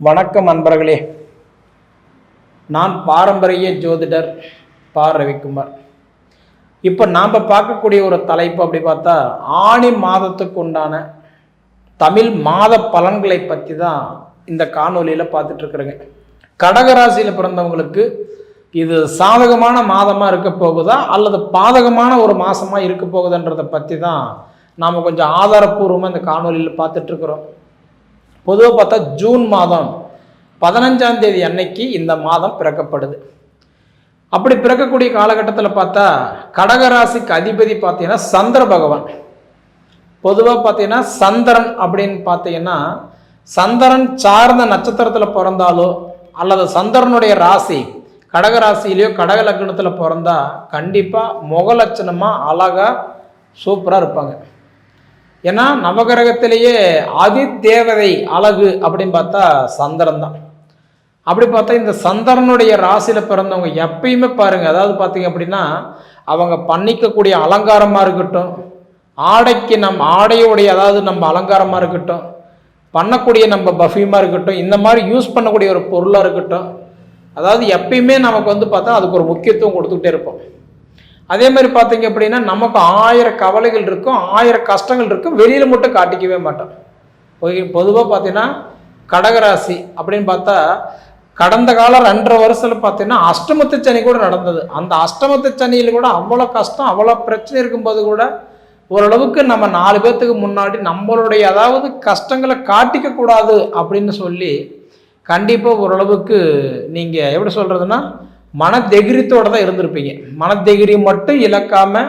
வணக்கம் அன்பர்களே நான் பாரம்பரிய ஜோதிடர் பா ரவிக்குமார். இப்போ நாம் பார்க்கக்கூடிய ஒரு தலைப்பு அப்படி பார்த்தா ஆணி மாதத்துக்கு உண்டான தமிழ் மாத பலன்களை பற்றி தான் இந்த காணொலியில் பார்த்துட்ருக்குறேங்க கடகராசியில் பிறந்தவங்களுக்கு இது சாதகமான மாதமாக இருக்க போகுதா அல்லது பாதகமான ஒரு மாதமாக இருக்க போகுதுன்றதை பற்றி தான் நாம் கொஞ்சம் ஆதாரப்பூர்வமாக இந்த காணொலியில் பார்த்துட்ருக்குறோம் பொதுவாக பார்த்தா ஜூன் மாதம் பதினஞ்சாம் தேதி அன்னைக்கு இந்த மாதம் பிறக்கப்படுது. அப்படி பிறக்கக்கூடிய காலகட்டத்தில் பார்த்தா கடகராசிக்கு அதிபதி பார்த்தீங்கன்னா சந்திர பகவான். பொதுவாக பார்த்தீங்கன்னா சந்திரன் அப்படின்னு பார்த்தீங்கன்னா சந்திரன் சார்ந்த நட்சத்திரத்தில் பிறந்தாலோ அல்லது சந்திரனுடைய ராசி கடக ராசியிலையோ கடக லக்னத்தில் பிறந்தா கண்டிப்பாக முகலட்சணமாக அழகாக சூப்பராக இருப்பாங்க. ஏன்னா நவகிரகத்திலேயே அதி தேவதை அழகு அப்படின்னு பார்த்தா சந்திரன் தான். அப்படி பார்த்தா இந்த சந்திரனுடைய ராசியில் பிறந்தவங்க எப்பயுமே பாருங்கள் அதாவது பார்த்தீங்க அப்படின்னா அவங்க பண்ணிக்கக்கூடிய அலங்காரமாக இருக்கட்டும் ஆடைக்கு நம் ஆடையுடைய அதாவது நம்ம அலங்காரமாக இருக்கட்டும் பண்ணக்கூடிய நம்ம பஃப்யூமாக இருக்கட்டும் இந்த மாதிரி யூஸ் பண்ணக்கூடிய ஒரு பொருளாக இருக்கட்டும் அதாவது எப்பயுமே நமக்கு வந்து பார்த்தா அதுக்கு ஒரு முக்கியத்துவம் கொடுத்துக்கிட்டே இருப்போம். அதே மாதிரி பார்த்தீங்க அப்படின்னா நமக்கு ஆயிரம் கவலைகள் இருக்கும் ஆயிரம் கஷ்டங்கள் இருக்கும் வெளியில் மட்டும் காட்டிக்கவே மாட்டோம். பொதுவாக பார்த்தீங்கன்னா கடகராசி அப்படின்னு பார்த்தா கடந்த காலம் ரெண்டரை வருஷத்தில் பார்த்தீங்கன்னா அஷ்டமத்து சனி கூட நடந்தது. அந்த அஷ்டமத்து சனியில் கூட அவ்வளோ கஷ்டம் அவ்வளோ பிரச்சனை இருக்கும்போது கூட ஓரளவுக்கு நம்ம நாலு பேர்த்துக்கு முன்னாடி நம்மளுடைய அதாவது கஷ்டங்களை காட்டிக்க கூடாது அப்படின்னு சொல்லி கண்டிப்பாக ஓரளவுக்கு நீங்கள் எப்படி சொல்கிறதுனா மனதெகிரித்தோடு தான் இருந்திருப்பீங்க. மனதெகிரி மட்டும் இழக்காம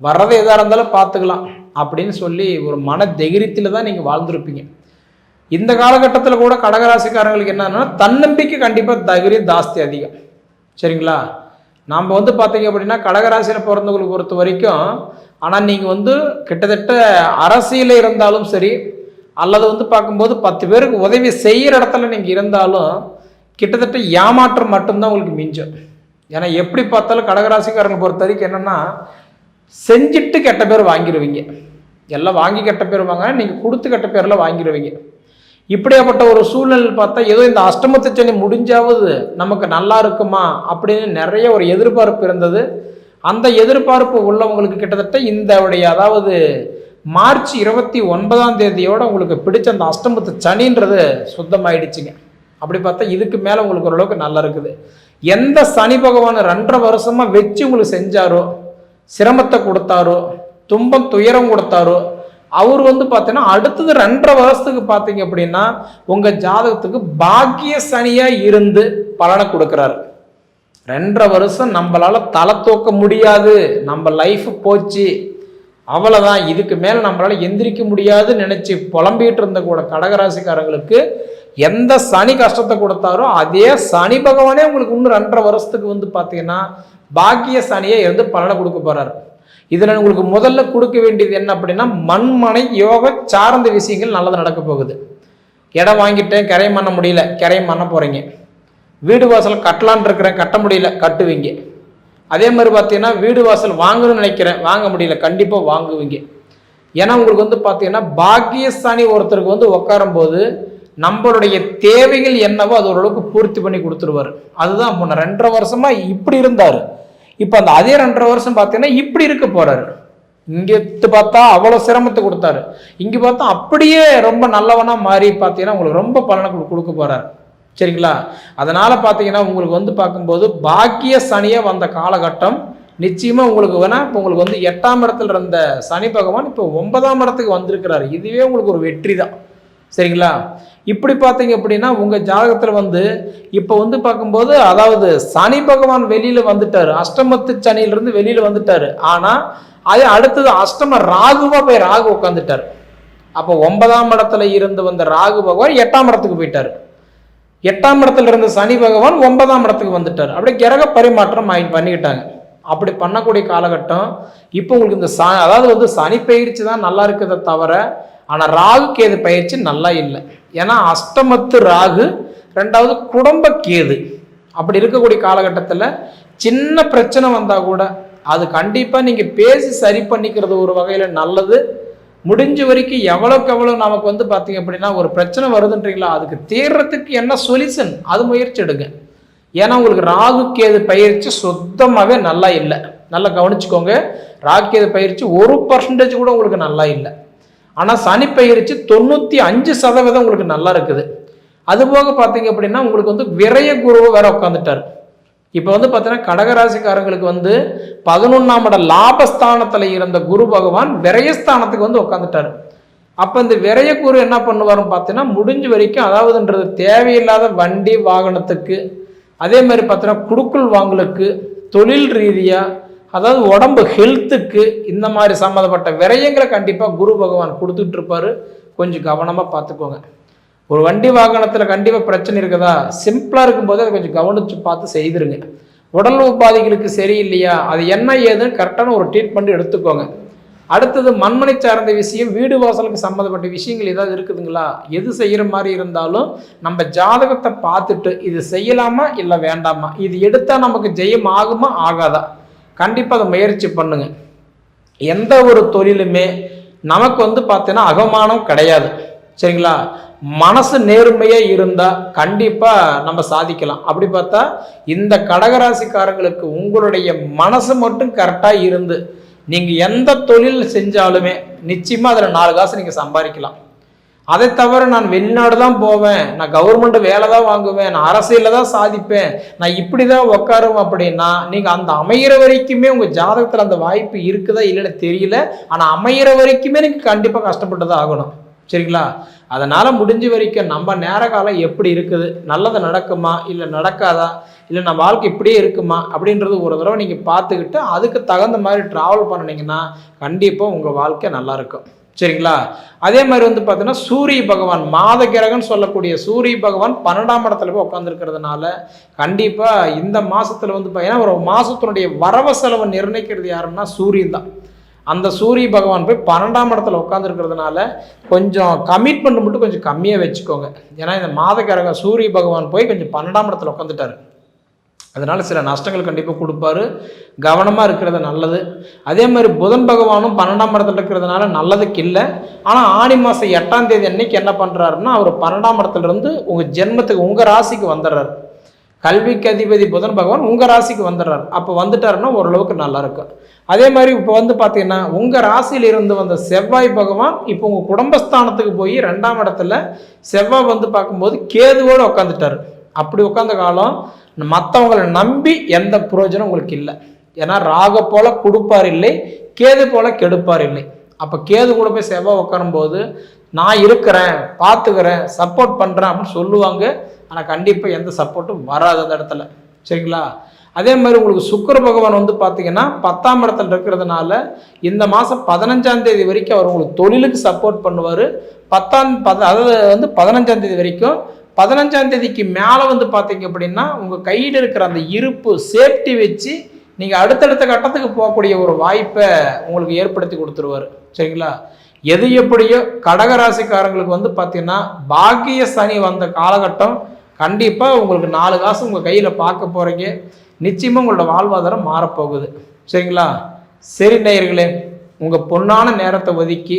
வர்றதை எதாக இருந்தாலும் பார்த்துக்கலாம் அப்படின்னு சொல்லி ஒரு மனதெகிரித்தில் தான் நீங்கள் வாழ்ந்திருப்பீங்க. இந்த காலகட்டத்தில் கூட கடகராசிக்காரங்களுக்கு என்னன்னா தன்னம்பிக்கை கண்டிப்பாக தைரியம் ஜாஸ்தி அதிகம். சரிங்களா? நாம் வந்து பார்த்தீங்க அப்படின்னா கடகராசியில் பிறந்தவங்களுக்கு பொறுத்த வரைக்கும் ஆனால் நீங்கள் வந்து கிட்டத்தட்ட அரசியலில் இருந்தாலும் சரி அல்லது வந்து பார்க்கும்போது பத்து பேருக்கு உதவி செய்கிற இடத்துல நீங்கள் இருந்தாலும் கிட்டத்தட்ட ஏமாற்றம் மட்டும்தான் உங்களுக்கு மிஞ்சும் ஏன்னா எப்படி பார்த்தாலும் கடகராசிக்காரங்களை பொறுத்த வரைக்கும் என்னென்னா செஞ்சுட்டு கெட்ட பேர் வாங்கிடுவீங்க எல்லாம் வாங்கி கெட்ட பேர் வாங்க நீங்கள் கொடுத்து கெட்ட பேரில் வாங்கிடுவீங்க இப்படியாப்பட்ட ஒரு சூழ்நிலை பார்த்தா ஏதோ இந்த அஷ்டமத்து சனி முடிஞ்சாவது நமக்கு நல்லா இருக்குமா அப்படின்னு நிறைய ஒரு எதிர்பார்ப்பு இருந்தது. அந்த எதிர்பார்ப்பு உள்ளவங்களுக்கு கிட்டத்தட்ட இந்த உடைய அதாவது மார்ச் இருபத்தி ஒன்பதாம் தேதியோட உங்களுக்கு பிடிச்ச அந்த அஷ்டமத்து சனின்றது சுத்தமாயிடுச்சுங்க. அப்படி பார்த்தா இதுக்கு மேலே உங்களுக்கு ஓரளவுக்கு நல்லா இருக்குது. எந்த சனி பகவான் ரெண்டரை வருஷமாக வச்சு உங்களுக்கு செஞ்சாரோ சிரமத்தை கொடுத்தாரோ துன்பம் துயரம் கொடுத்தாரோ அவர் வந்து பார்த்தீங்கன்னா அடுத்தது ரெண்டரை வருஷத்துக்கு பார்த்தீங்க அப்படின்னா உங்கள் ஜாதகத்துக்கு பாக்கிய சனியாக இருந்து பலனை கொடுக்குறாரு. ரெண்டரை வருஷம் நம்மளால் தலை தூக்க முடியாது. நம்ம லைஃப் போச்சு. அவ்வளோதான் இதுக்கு மேலே நம்மளால் எந்திரிக்க முடியாதுன்னு நினச்சி புலம்பிகிட்டு இருந்த கூட கடகராசிக்காரங்களுக்கு எந்த சனி கஷ்டத்தை கொடுத்தாரோ அதே சனி பகவானே உங்களுக்கு இன்னும் ரெண்டரை வருஷத்துக்கு வந்து பார்த்தீங்கன்னா பாக்கிய சனியை இருந்து பலனை கொடுக்க போகிறாரு இதில் உங்களுக்கு முதல்ல கொடுக்க வேண்டியது என்ன அப்படின்னா மண்மனை யோக சார்ந்த விஷயங்கள் நல்லது நடக்க போகுது. இடம் வாங்கிட்டேன் கரையம் பண்ண முடியல கரையம் பண்ண போகிறீங்க வீடு வாசல் கட்டலான் இருக்கிறேன் கட்ட முடியல கட்டுவீங்க. அதே மாதிரி பார்த்தீங்கன்னா வீடு வாசல் வாங்கணும்னு நினைக்கிறேன் வாங்க முடியல கண்டிப்பாக வாங்குவீங்க. ஏன்னா உங்களுக்கு வந்து பார்த்தீங்கன்னா பாக்கியஸ்தானி ஒருத்தருக்கு வந்து உட்காரும் போது நம்மளுடைய தேவைகள் என்னவோ அது ஓரளவுக்கு பூர்த்தி பண்ணி கொடுத்துருவாரு. அதுதான் முன்ன. ரெண்டரை வருஷமா இப்படி இருந்தார். இப்போ அந்த அதே ரெண்டரை வருஷம் பார்த்தீங்கன்னா இப்படி இருக்க போறாரு. இங்கே பார்த்தா அவ்வளோ சிரமத்தை கொடுத்தாரு. இங்கே பார்த்தா அப்படியே ரொம்ப நல்லவனா மாறி பார்த்தீங்கன்னா உங்களுக்கு ரொம்ப பலனை கொடு- கொடுக்க போறாரு. சரிங்களா? அதனால பார்த்தீங்கன்னா உங்களுக்கு வந்து பார்க்கும்போது பாக்கிய சனியை வந்த காலகட்டம். நிச்சயமா உங்களுக்கு வேணா இப்போ உங்களுக்கு வந்து எட்டாம் இடத்துல இருந்த சனி பகவான் இப்போ ஒன்பதாம் இடத்துக்கு வந்திருக்கிறாரு. இதுவே உங்களுக்கு ஒரு வெற்றி தான் சரிங்களா? இப்படி பார்த்தீங்க அப்படின்னா உங்கள் ஜாதகத்தில் வந்து இப்போ வந்து பார்க்கும்போது அதாவது சனி பகவான் வெளியில் வந்துட்டார். அஷ்டமத்து சனியிலிருந்து வெளியில் வந்துட்டார். ஆனால் அது அடுத்தது அஷ்டம ராகுவாக போய் ராகு உட்காந்துட்டார் அப்போ ஒன்பதாம் இடத்துல இருந்து வந்த ராகு பகவான் எட்டாம் இடத்துக்கு போயிட்டார். எட்டாம் இடத்துல இருந்த சனி பகவான் ஒன்பதாம் இடத்துக்கு வந்துட்டார். அப்படியே கிரக பரிமாற்றம் ஆயி பண்ணிக்கிட்டாங்க. அப்படி பண்ணக்கூடிய காலகட்டம் இப்போ உங்களுக்கு இந்த ச அதாவது வந்து சனி பயிற்சி தான் நல்லா இருக்கிறத தவிர ஆனால் ராகு கேது பயிற்சி நல்லா இல்லை. ஏன்னா அஷ்டமத்து ராகு ரெண்டாவது குடும்ப கேது. அப்படி இருக்கக்கூடிய காலகட்டத்தில் சின்ன பிரச்சனை வந்தால் கூட அது கண்டிப்பாக நீங்கள் பேசி சரி பண்ணிக்கிறது ஒரு வகையில் நல்லது. முடிஞ்ச வரைக்கும் எவ்வளோக்கு எவ்வளோ நமக்கு வந்து பார்த்தீங்க அப்படின்னா ஒரு பிரச்சனை வருதுன்றீங்களா அதுக்கு தீர்றதுக்கு என்ன சொல்யூஷன் அது முயற்சி எடுங்க. ஏன்னா உங்களுக்கு ராகு கேது பயிற்சி சுத்தமாகவே நல்லா இல்லை. நல்லா கவனிச்சுக்கோங்க. ராகு கேது பயிற்சி ஒரு பர்சன்டேஜ் கூட உங்களுக்கு நல்லா இல்லை. ஆனால் சனி பயிற்சி தொண்ணூற்றி அஞ்சு சதவீதம் உங்களுக்கு நல்லா இருக்குது. அதுபோக பார்த்தீங்க அப்படின்னா உங்களுக்கு வந்து விரைய குருவை வேற உட்காந்துட்டார் இப்போ வந்து பார்த்தீங்கன்னா கடகராசிக்காரங்களுக்கு வந்து பதினொன்றாம் இட லாபஸ்தானத்தில் இருந்த குரு பகவான் விரயஸ்தானத்துக்கு வந்து உட்காந்துட்டாரு அப்போ இந்த விரைய குரு என்ன பண்ணுவாருன்னு பார்த்தீங்கன்னா முடிஞ்ச வரைக்கும் அதாவதுன்றது தேவையில்லாத வண்டி வாகனத்துக்கு அதே மாதிரி பார்த்தீங்கன்னா குடுக்குள் வாங்கலுக்கு தொழில் ரீதியாக அதாவது உடம்பு ஹெல்த்துக்கு இந்த மாதிரி சம்மந்தப்பட்ட விரயங்களை கண்டிப்பாக குரு பகவான் கொடுத்துட்டு இருப்பாரு கொஞ்சம் கவனமாக பார்த்துக்கோங்க. ஒரு வண்டி வாகனத்தில் கண்டிப்பாக பிரச்சனை இருக்குதா? சிம்பிளாக இருக்கும்போது அதை கொஞ்சம் கவனித்து பார்த்து செய்திருங்க. உடல் உபாதைகளுக்கு சரியில்லையா? அது என்ன ஏதுன்னு கரெக்டான ஒரு ட்ரீட்மெண்ட் எடுத்துக்கோங்க. அடுத்தது மண்மனை சார்ந்த விஷயம் வீடு வாசலுக்கு சம்மந்தப்பட்ட விஷயங்கள் ஏதாவது இருக்குதுங்களா? எது செய்கிற மாதிரி இருந்தாலும் நம்ம ஜாதகத்தை பார்த்துட்டு இது செய்யலாமா இல்லை வேண்டாமா? இது எடுத்தால் நமக்கு ஜெயம் ஆகுமா ஆகாதா? கண்டிப்பாக அதை முயற்சி பண்ணுங்க. எந்த ஒரு தொழிலுமே நமக்கு வந்து பார்த்தீங்கன்னா அகமானம் கிடையாது. சரிங்களா? மனசு நேர்மையாக இருந்தால் கண்டிப்பாக நம்ம சாதிக்கலாம். அப்படி பார்த்தா இந்த கடகராசிக்காரங்களுக்கு உங்களுடைய மனசு மட்டும் கரெக்டாக இருந்து நீங்கள் எந்த தொழில் செஞ்சாலுமே நிச்சயமாக அதில் நாலு காசு நீங்கள் சம்பாதிக்கலாம். அதை தவிர நான் வெளிநாடு தான் போவேன். நான் கவர்மெண்ட் வேலை தான் வாங்குவேன். நான் அரசியலில் தான் சாதிப்பேன். நான் இப்படி தான் உட்காருவேன் அப்படின்னா நீங்கள் அந்த அமையிற வரைக்குமே உங்கள் ஜாதகத்தில் அந்த வாய்ப்பு இருக்குதா இல்லைன்னு தெரியல. ஆனால் அமையிற வரைக்குமே நீங்கள் கண்டிப்பாக கஷ்டப்பட்டு தான் ஆகணும். சரிங்களா? அதனால் முடிஞ்ச வரைக்கும் நம்ம நேர காலம் எப்படி இருக்குது? நல்லது நடக்குமா? இல்லை நடக்காதா? இல்லை நம்ம வாழ்க்கை இப்படியே இருக்குமா? அப்படின்றது ஒரு தடவை நீங்கள் பார்த்துக்கிட்டு அதுக்கு தகுந்த மாதிரி ட்ராவல் பண்ணினீங்கன்னா கண்டிப்பாக உங்கள் வாழ்க்கை நல்லாயிருக்கும் சரிங்களா? அதே மாதிரி வந்து பார்த்தீங்கன்னா சூரிய பகவான் மாத கிரகம்னு சொல்லக்கூடிய சூரிய பகவான் பன்னெண்டாம் இடத்துல போய் உட்காந்துருக்கிறதுனால கண்டிப்பாக இந்த மாதத்தில் வந்து பார்த்தீங்கன்னா ஒரு மாதத்தினுடைய வரவு செலவை நிர்ணயிக்கிறது யாருன்னா சூரியன் தான். அந்த சூரிய பகவான் போய் பன்னெண்டாம் இடத்துல உட்காந்துருக்கிறதுனால கொஞ்சம் கமிட்மெண்ட் மட்டும் கொஞ்சம் கம்மியாக வச்சுக்கோங்க. ஏன்னா இந்த மாத கிரகம் சூரிய பகவான் போய் கொஞ்சம் பன்னெண்டாம் இடத்துல உட்காந்துட்டாரு அதனால் சில நஷ்டங்கள் கண்டிப்பாக கொடுப்பாரு. கவனமாக இருக்கிறது நல்லது. அதே மாதிரி புதன் பகவானும் பன்னெண்டாம் இடத்துல இருக்கிறதுனால நல்லதுக்கு இல்லை. ஆனால் ஆணி மாதம் எட்டாம் தேதி அன்னைக்கு என்ன பண்ணுறாருன்னா அவர் பன்னெண்டாம் இடத்துலேருந்து உங்கள் ஜென்மத்துக்கு உங்கள் ராசிக்கு வந்துடுறாரு. கல்விக்கு அதிபதி புதன் பகவான் உங்கள் ராசிக்கு வந்துடுறார். அப்போ வந்துட்டாருன்னா ஓரளவுக்கு நல்லா இருக்கும் அதே மாதிரி இப்போ வந்து பார்த்தீங்கன்னா உங்கள் ராசியில் இருந்து வந்த செவ்வாய் பகவான் இப்போ உங்கள் குடும்பஸ்தானத்துக்கு போய் ரெண்டாம் இடத்துல செவ்வாய் வந்து பார்க்கும்போது கேதுவோடு உட்காந்துட்டார் அப்படி உட்காந்த காலம் மற்றவங்களை நம்பி எந்த பிரயோஜனம் உங்களுக்கு இல்லை. ஏன்னா ராக போல கொடுப்பார் இல்லை கேது போல கெடுப்பார் இல்லை. அப்போ கேது கூட போய் செவ்வாய் உட்காரும்போது நான் இருக்கிறேன் பார்த்துக்கிறேன் சப்போர்ட் பண்ணுறேன் அப்படின்னு சொல்லுவாங்க. ஆனால் கண்டிப்பாக எந்த சப்போர்ட்டும் வராது அந்த இடத்துல. சரிங்களா? அதே மாதிரி உங்களுக்கு சுக்கர பகவான் வந்து பார்த்தீங்கன்னா பத்தாம் இடத்துல இருக்கிறதுனால இந்த மாதம் பதினஞ்சாம் தேதி வரைக்கும் அவர் உங்களுக்கு தொழிலுக்கு சப்போர்ட் பண்ணுவார். பத்தாம் பத அதாவது வந்து பதினஞ்சாம் தேதி வரைக்கும் பதினஞ்சாம் தேதிக்கு மேலே வந்து பார்த்தீங்க அப்படின்னா உங்கள் கையில் இருக்கிற அந்த இருப்பு சேஃப்டி வச்சு நீங்கள் அடுத்தடுத்த கட்டத்துக்கு போகக்கூடிய ஒரு வாய்ப்பை உங்களுக்கு ஏற்படுத்தி கொடுத்துருவார். சரிங்களா? எது எப்படியோ கடகராசிக்காரங்களுக்கு வந்து பார்த்தீங்கன்னா பாக்கிய சனி வந்த காலகட்டம் கண்டிப்பாக உங்களுக்கு நாலு காசு உங்கள் கையில் பார்க்க போகிறீங்க நிச்சயமாக உங்களோட வாழ்வாதாரம் மாறப்போகுது. சரிங்களா? சரி நேயர்களே உங்கள் பொன்னான நேரத்தை ஒதுக்கி